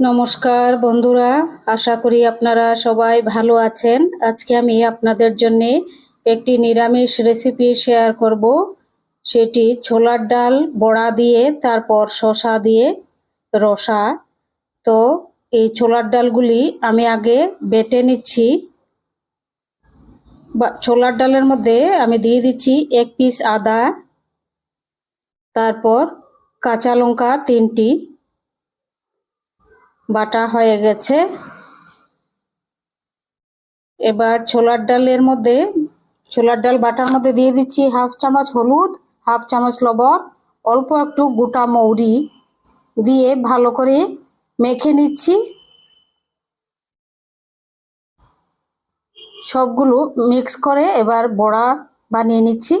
নমস্কার বন্ধুরা, আশা করি আপনারা সবাই ভালো আছেন। আজকে আমি আপনাদের জন্য একটি নিরামিষ রেসিপি শেয়ার করব। সেটি ছোলার ডাল বড়া দিয়ে, তারপর শসা দিয়ে রসা। তো এই ছোলার ডালগুলি আমি আগে বেটে নিচ্ছি। বা ছোলার ডালের মধ্যে আমি দিয়ে দিচ্ছি এক পিস আদা, তারপর কাঁচা লঙ্কা তিনটি। বাটা হয়ে গেছে। এবার ছোলার ডালের মধ্যে, ছোলার ডাল বাটার মধ্যে দিয়ে দিচ্ছি হাফ চামচ হলুদ, হাফ চামচ লবণ, অল্প একটু গোটা মৌরি দিয়ে ভালো করে মেখে নিচ্ছি। সবগুলো মিক্স করে এবার বড়া বানিয়ে নিচ্ছি।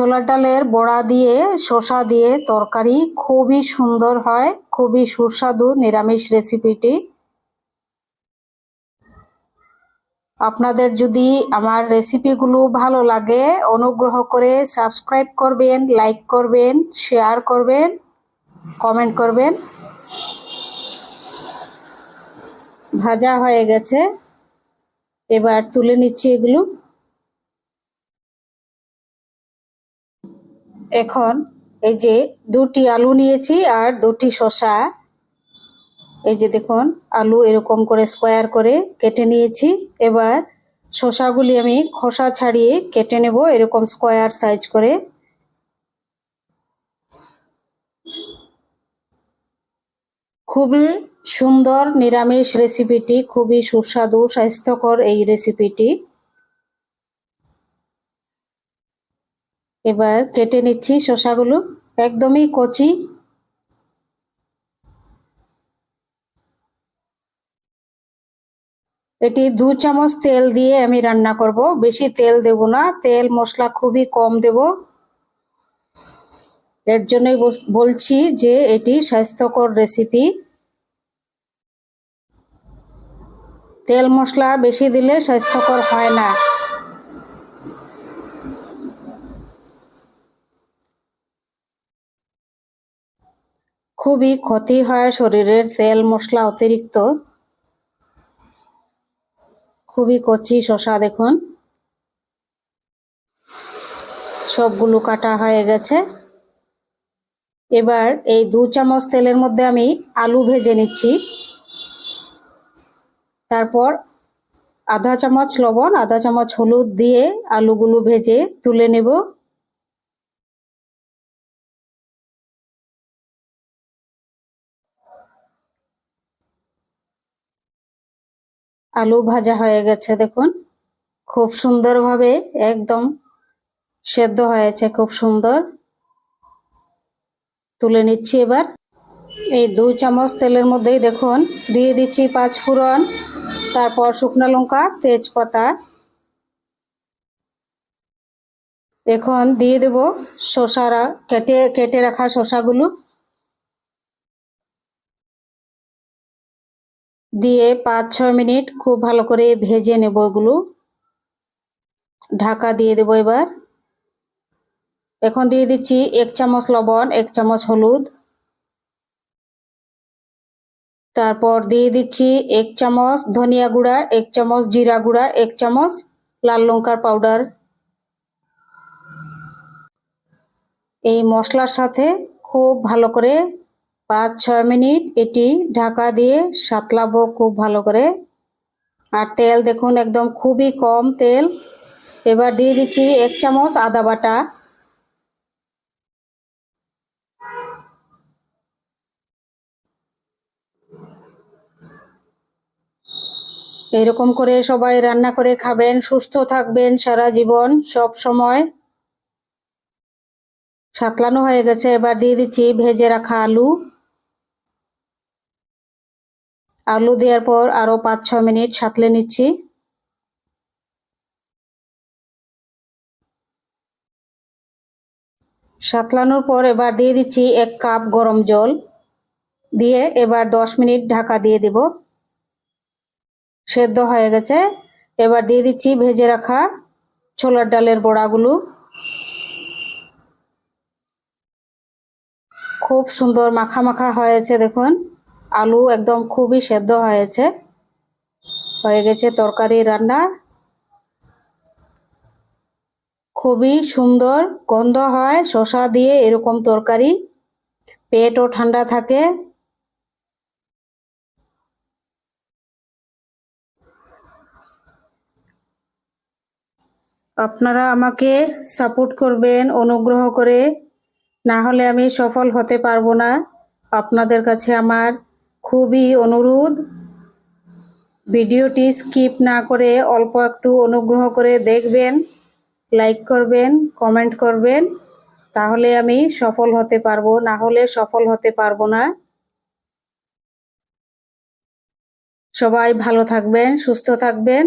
ছোলার ডালের বড়া দিয়ে শসা দিয়ে তরকারি খুবই সুন্দর হয়, খুবই সুস্বাদু নিরামিষ রেসিপিটি। আপনাদের যদি আমার রেসিপিগুলো ভালো লাগে, অনুগ্রহ করে সাবস্ক্রাইব করবেন, লাইক করবেন, শেয়ার করবেন, কমেন্ট করবেন। ভাজা হয়ে গেছে। এবার তুলে নিচ্ছি এগুলো। এখন এই যে দুটি আলু নিয়েছি আর দুটি শসা। এই যে দেখুন, আলু এরকম করে স্কোয়ার করে কেটে নিয়েছি। এবার শসাগুলি আমি খোসা ছাড়িয়ে কেটে নেব এরকম স্কোয়ার সাইজ করে। খুবই সুন্দর নিরামিষ রেসিপিটি খুবই সুস্বাদু, স্বাস্থ্যকর এই রেসিপিটি এবার কেটে নিচ্ছি শসাগুলো। একদমই কচি। এটি দু চামচ তেল দিয়ে আমি রান্না করব। বেশি তেল দেব না, তেল মশলা খুবই কম দেব। এর জন্যই বলছি যে এটি স্বাস্থ্যকর রেসিপি। তেল মশলা বেশি দিলে স্বাস্থ্যকর হয় না। খুবই ক্ষতি হয় শরীরের তেল, মশলা অতিরিক্ত। খুবই কচি শশা, দেখুন। সবগুলো কাটা হয়ে গেছে। এবার এই দু চামচ তেলের মধ্যে আমি আলু ভেজে নিচ্ছি। তারপর আধা চামচ লবণ, আধা চামচ হলুদ দিয়ে আলুগুলো ভেজে তুলে নেব। আলু ভাজা হয়ে গেছে, দেখুন। খুব সুন্দরভাবে একদম সেদ্ধ হয়েছে, খুব সুন্দর। তুলে নিচ্ছি এবার। এই দু চামচ তেলের মধ্যেই দেখুন, দিয়ে দিচ্ছি পাঁচ ফোড়ন, তারপর শুকনো লঙ্কা, তেজপাতা। এখন দিয়ে দেব শসারা কেটে কেটে রাখা শসাগুলো। দিয়ে পাঁচ ছ মিনিট খুব ভালো করে ভেজে নেব এগুলো। ঢাকা দিয়ে দেব এবার। এখন দিয়ে দিচ্ছি এক চামচ লবণ, এক চামচ হলুদ। তারপর দিয়ে দিচ্ছি এক চামচ ধনিয়া গুঁড়া, এক চামচ জিরা গুঁড়া, এক চামচ লাল লঙ্কার পাউডার। এই মশলার সাথে খুব ভালো করে পাঁচ ছয় মিনিট এটি ঢাকা দিয়ে সাতলাবো খুব ভালো করে। আর তেল দেখুন, একদম খুবই কম তেল। এবার দিয়ে দিচ্ছি এক চামচ আদা বাটা। এরকম করে সবাই রান্না করে খাবেন, সুস্থ থাকবেন সারা জীবন সব সময়। সাতলানো হয়ে গেছে, এবার দিয়ে দিচ্ছি ভেজে রাখা আলু। আলু দেওয়ার পর আরও পাঁচ ছ মিনিট সাতলে নিচ্ছি। সাতলানোর পর এবার দিয়ে দিচ্ছি এক কাপ গরম জল। দিয়ে এবার দশ মিনিট ঢাকা দিয়ে দেব। সেদ্ধ হয়ে গেছে। এবার দিয়ে দিচ্ছি ভেজে রাখা ছোলার ডালের বড়াগুলো। খুব সুন্দর মাখা মাখা হয়েছে, দেখুন। আলু একদম খুবই সেদ্ধ হয়েছে। হয়ে গেছে তরকারি রান্না। খুবই সুন্দর গন্ধ হয়, শসা দিয়ে এরকম তরকারি। পেটও ঠান্ডা থাকে। আপনারা আমাকে সাপোর্ট করবেন, অনুগ্রহ করে। না হলে আমি সফল হতে পারব না। আপনাদের কাছে আমার খুবই অনুরোধ ভিডিওটি স্কিপ না করে অল্প একটু অনুগ্রহ করে দেখবেন, লাইক করবেন, কমেন্ট করবেন, তাহলে আমি সফল হতে পারব। না হলে সফল হতে পারব না। সবাই ভালো থাকবেন, সুস্থ থাকবেন।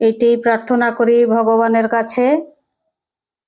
এটি প্রার্থনা করি ভগবানের কাছে।